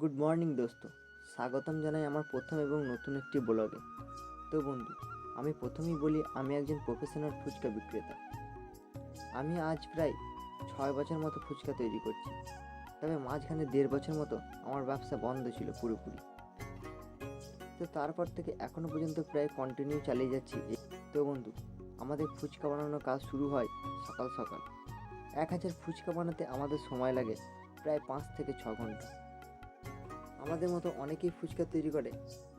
Good morning দোস্ত। স্বাগতম জানাই আমার প্রথম এবং নতুন একটি ব্লগে। তো বন্ধু, আমি প্রথমেই বলি, আমি একজন প্রফেশনাল ফুচকা বিক্রেতা। আমি আজ প্রায় ছয় বছর মতো ফুচকা তৈরি করছি। তবে মাঝখানে দেড় বছর মতো আমার ব্যবসা বন্ধ ছিল পুরোপুরি। তো তারপর থেকে এখনও পর্যন্ত প্রায় কন্টিনিউ চালিয়ে যাচ্ছি তো বন্ধু, আমাদের ফুচকা বানানোর কাজ শুরু হয় সকাল সকাল। এক হাজার ফুচকা বানাতে আমাদের সময় লাগে প্রায় পাঁচ থেকে ছ ঘণ্টা। আমাদের মতো অনেকেই ফুচকা তৈরি করে,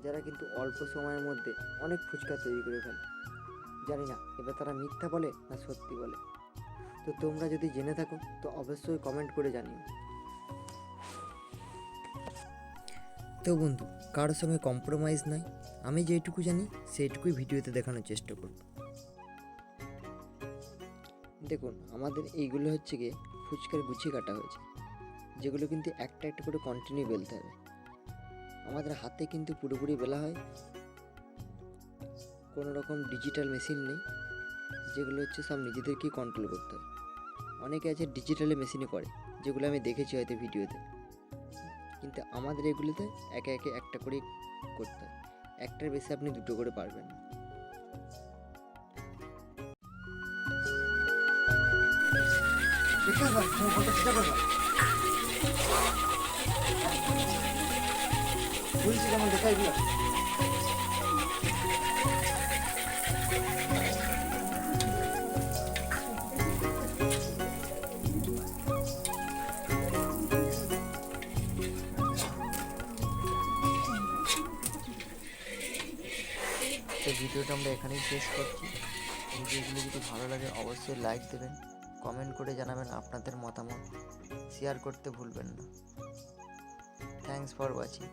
যারা কিন্তু অল্প সময়ের মধ্যে অনেক ফুচকা তৈরি করে ফেলে। জানি না, এবার তারা মিথ্যা বলে না সত্যি বলে? তো তোমরা যদি জেনে থাকো, তো অবশ্যই কমেন্ট করে জানিও। তো বন্ধু, কারোর সঙ্গে কম্প্রোমাইজ নাই আমি যেটুকু জানি, সেইটুকুই ভিডিওতে দেখানোর চেষ্টা করব। দেখুন, আমাদের এইগুলো হচ্ছে গিয়ে ফুচকার গুছিয়ে কাটা হয়েছে, যেগুলো কিন্তু একটা একটা করে কন্টিনিউ বেলতে হবে। আমাদের হাতে কিন্তু পুরোপুরি বেলা হয় কোনো রকম ডিজিটাল মেশিন নেই, যেগুলো হচ্ছে সব নিজেদেরকেই কন্ট্রোল করতে হয়। অনেকে আছে ডিজিটালে মেশিনে করে, যেগুলো আমি দেখেছি হয়তো ভিডিওতে। কিন্তু আমাদের এগুলোতে একে একে একটা করেই করতে হয়। একটার বেশি আপনি দুটো করে পারবেন না। বলছি কেমন দেখাই দিলাম তো ভিডিওটা আমরা এখানেই শেষ করছি। ভিডিওগুলো যদি ভালো লাগে, অবশ্যই লাইক দেবেন কমেন্ট করে জানাবেন আপনাদের মতামত। শেয়ার করতে ভুলবেন না। Thanks for watching